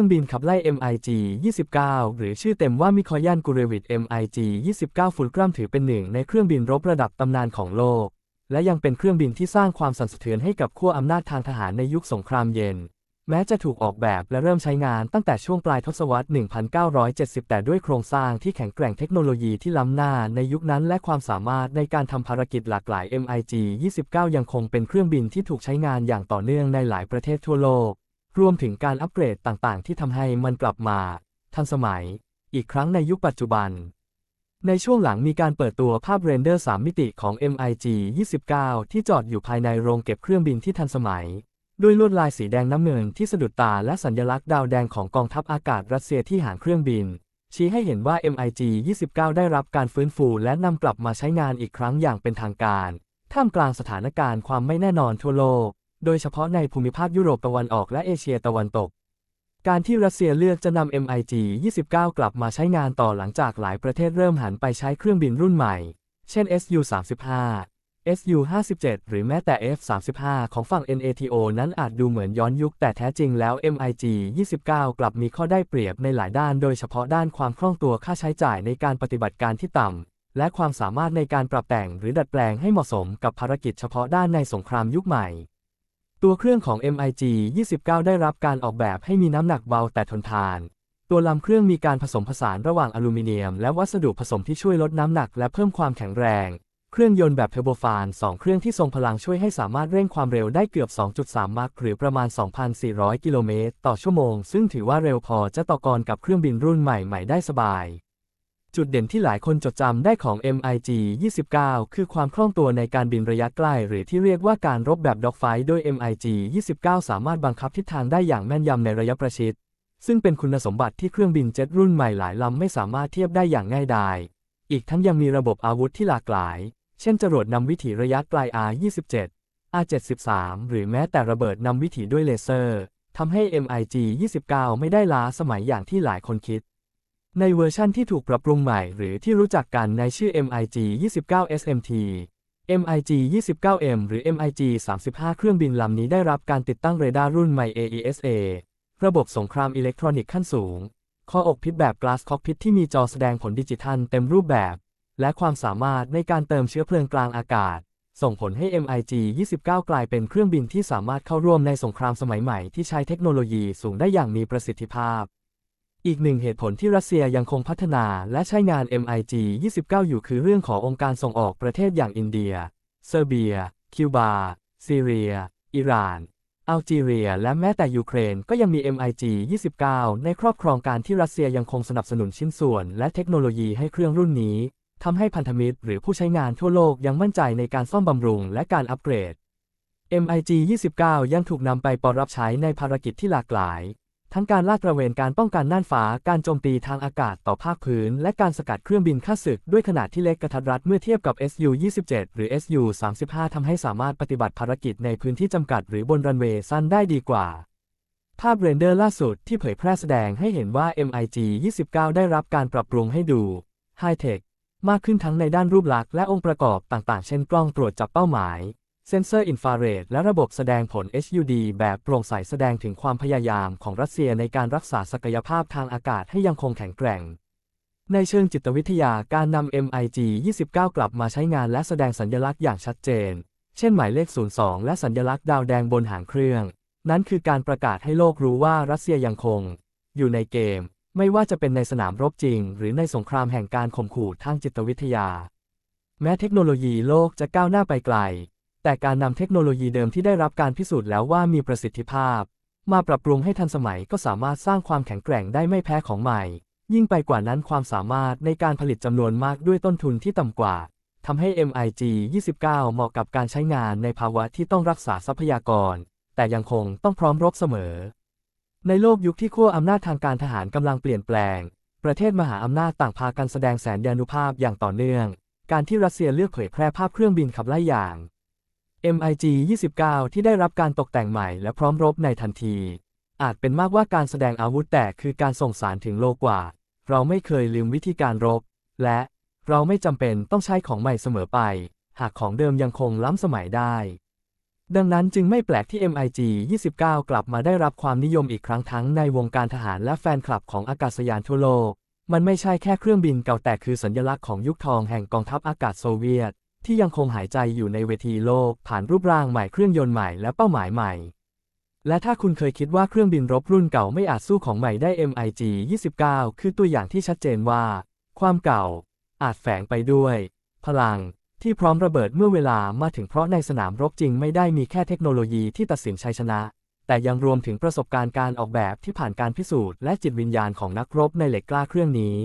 รื่องบินขับไล่ MiG-29 หรือชื่อเต็มว่ามิคอยันกูเรวิด MiG-29 ฟูลกรัมถือเป็นหนึ่งในเครื่องบินรบระดับตำนานของโลก และยังเป็นเครื่องบินที่สร้างความสั่นสะเทือนให้กับขั้วอำนาจทางทหารในยุคสงครามเย็น แม้จะถูกออกแบบและเริ่มใช้งานตั้งแต่ช่วงปลายทศวรรษ 1970 แต่ด้วยโครงสร้างที่แข็งแกร่งเทคโนโลยีที่ล้ำหน้าในยุคนั้นและความสามารถในการทำภารกิจหลากหลาย MiG-29 ยังคงเป็นเครื่องบินที่ถูกใช้งานอย่างต่อเนื่องในหลายประเทศทั่วโลก รวมถึงการอัปเกรดต่างๆ ที่ทำให้มันกลับมา ทันสมัย อีกครั้งในยุคปัจจุบัน ในช่วงหลังมีการเปิดตัวภาพเรนเดอร์ 3 มิติของ MiG-29 ที่จอดอยู่ภายในโรงเก็บเครื่องบินที่ทันสมัย ด้วยลวดลายสีแดงน้ำเงินที่สะดุดตาและสัญลักษณ์ดาวแดงของกองทัพอากาศรัสเซียที่หางเครื่องบิน ชี้ให้เห็นว่า MiG-29 ได้รับการฟื้นฟูและนำกลับมาใช้งานอีกครั้งอย่างเป็นทางการ ท่ามกลางสถานการณ์ความไม่แน่นอนทั่วโลก โดยเฉพาะในภูมิภาคยุโรปตะวันออกและเอเชียตะวันตก การที่รัสเซียเลือกจะนำ MiG-29 กลับมาใช้งานต่อหลังจากหลายประเทศเริ่มหันไปใช้เครื่องบินรุ่นใหม่ เช่น Su-35 Su-57 หรือแม้แต่ F-35 ของฝั่ง NATO นั้นอาจดูเหมือนย้อนยุคแต่แท้จริงแล้ว MiG-29 กลับมีข้อได้เปรียบในหลายด้าน โดยเฉพาะด้านความคล่องตัวค่าใช้จ่ายในการปฏิบัติการที่ต่ำและความสามารถในการปรับแต่งหรือดัดแปลงให้เหมาะสมกับภารกิจเฉพาะด้านในสงครามยุคใหม่ ตัวเครื่องของ MiG-29 ได้รับการออกแบบให้มีน้ำหนักเบาแต่ทนทาน ตัวลำเครื่องมีการผสมผสานระหว่างอลูมิเนียม และวัสดุผสมที่ช่วยลดน้ำหนักและเพิ่มความแข็งแรง เครื่องยนต์แบบเทอร์โบฟาน2เครื่องที่ทรงพลังช่วยให้สามารถเร่งความเร็วได้เกือบ 2.3 มัคหรือประมาณ 2,400 กิโลเมตรต่อชั่วโมง ซึ่งถือว่าเร็วพอจะต่อกรกับเครื่องบินรุ่นใหม่ๆได้สบาย จุดเด่นที่หลายคนจดจำได้ของ MiG-29 คือความคล่องตัวในการบินระยะใกล้ หรือที่เรียกว่าการรบแบบด็อกไฟโดย MiG-29 สามารถบังคับทิศทางได้อย่างแม่นยำในระยะประชิด ซึ่งเป็นคุณสมบัติที่เครื่องบินเจ็ตรุ่นใหม่หลายลำไม่สามารถเทียบได้อย่างง่ายดาย อีกทั้งยังมีระบบอาวุธที่หลากหลาย เช่นจรวดนำวิถีระยะไกล R27 R73 หรือแม้แต่ระเบิดนำวิถีด้วยเลเซอร์ทำให้ MiG-29 ไม่ได้ล้าสมัยอย่างที่หลายคนคิด ในเวอร์ชั่นที่ถูกปรับปรุงใหม่หรือที่รู้จักกันในชื่อ MiG-29 SMT MiG-29M หรือ MiG-35 เครื่องบินลำนี้ได้รับการติดตั้งเรดาร์รุ่นใหม่ AESA ระบบสงครามอิเล็กทรอนิกส์ขั้นสูง ข้ออกพิษแบบ Glass Cockpit ที่มีจอแสดงผลดิจิทัลเต็มรูปแบบ และความสามารถในการเติมเชื้อเพลิงกลางอากาศ ส่งผลให้ MiG-29 กลายเป็นเครื่องบินที่สามารถเข้าร่วมในสงครามสมัยใหม่ที่ใช้เทคโนโลยีสูงได้อย่างมีประสิทธิภาพ อีกหนึ่งเหตุผลที่รัสเซียยังคงพัฒนาและใช้งาน MiG-29 อยู่คือเรื่องขององค์การส่งออกประเทศอย่างอินเดีย เซอร์เบีย คิวบา ซีเรีย อิหร่านอัลจีเรีย และแม้แต่ยูเครนก็ยังมี MiG-29 ในครอบครองการที่รัสเซียยังคงสนับสนุนชิ้นส่วน และเทคโนโลยีให้เครื่องรุ่นนี้ทำให้พันธมิตรหรือผู้ใช้งานทั่วโลกยังมั่นใจในการซ่อมบำรุงและการอัปเกรด MiG-29 ยังถูกนำไปปรับใช้ในภารกิจที่หลากหลาย ทั้งการลาดตระเวนการป้องกันน่านฟ้า การโจมตีทางอากาศต่อภาคพื้น และการสกัดเครื่องบินฆ่าศึก ด้วยขนาดที่เล็กกระทัดรัดเมื่อเทียบกับ Su-27 หรือ Su-35 ทำให้สามารถปฏิบัติภารกิจในพื้นที่จำกัดหรือบนรันเวย์สั้นได้ดีกว่า ภาพเรนเดอร์ล่าสุดที่เผยแพร่แสดงให้เห็นว่า MiG-29 ได้รับการปรับปรุงให้ดูไฮเทคมากขึ้นทั้งในด้านรูปลักษณ์และองค์ประกอบต่างๆ เช่นกล้องตรวจจับเป้าหมาย เซนเซอร์อินฟราเรดและระบบแสดงผล HUD แบบโปร่งใสแสดงถึงความพยายามของรัสเซียในการรักษาศักยภาพทางอากาศให้ยังคงแข็งแกร่ง ในเชิงจิตวิทยาการนำ MiG-29 กลับมาใช้งานและแสดงสัญลักษณ์อย่างชัดเจน เช่นหมายเลข 02 และสัญลักษณ์ดาวแดงบนหางเครื่อง นั้นคือการประกาศให้โลกรู้ว่ารัสเซียยังคง อยู่ในเกม ไม่ว่าจะเป็นในสนามรบจริง หรือในสงครามแห่งการข่มขู่ทางจิตวิทยา แม้เทคโนโลยีโลกจะก้าวหน้าไปไกล แต่การนำเทคโนโลยีเดิมที่ได้รับการพิสูจน์แล้วว่ามีประสิทธิภาพ มาปรับปรุงให้ทันสมัยก็สามารถสร้างความแข็งแกร่งได้ไม่แพ้ของใหม่ ยิ่งไปกว่านั้นความสามารถในการผลิตจำนวนมากด้วยต้นทุนที่ต่ำกว่าทำให้ MiG-29 เหมาะกับการใช้งานในภาวะที่ต้องรักษาทรัพยากร แต่ยังคงต้องพร้อมรบเสมอ ในโลกยุคที่ขั้วอำนาจทางการทหารกำลังเปลี่ยนแปลง ประเทศมหาอำนาจต่างพากันแสดงแสนยานุภาพอย่างต่อเนื่อง การที่รัสเซียเลือกเผยแพร่ภาพเครื่องบินขับไล่อย่าง MiG-29 ที่ได้รับการตกแต่งใหม่และพร้อมรบในทันที อาจเป็นมากว่าการแสดงอาวุธแต่คือการส่งสารถึงโลกกว่า เราไม่เคยลืมวิธีการรบ และเราไม่จำเป็นต้องใช้ของใหม่เสมอไป หากของเดิมยังคงล้ำสมัยได้ ดังนั้นจึงไม่แปลกที่ MiG 29 กลับมาได้รับความนิยมอีกครั้งทั้งในวงการทหารและแฟนคลับของอากาศยานทั่วโลก มันไม่ใช่แค่เครื่องบินเก่าแต่คือสัญลักษณ์ของยุคทองแห่งกองทัพอากาศโซเวียต ที่ยังคงหายใจอยู่ในเวทีโลก ผ่านรูปร่างใหม่เครื่องยนต์ใหม่และเป้าหมายใหม่ และถ้าคุณเคยคิดว่าเครื่องบินรบรุ่นเก่าไม่อาจสู้ของใหม่ได้ MiG 29 คือตัวอย่างที่ชัดเจนว่า ความเก่า อาจแฝงไปด้วย พลังที่พร้อมระเบิดเมื่อเวลามาถึงเพราะในสนามรบจริงไม่ได้มีแค่เทคโนโลยีที่ตัดสินชัยชนะ แต่ยังรวมถึงประสบการณ์การออกแบบที่ผ่านการพิสูจน์และจิตวิญญาณของนักรบในเหล็กกล้าเครื่องนี้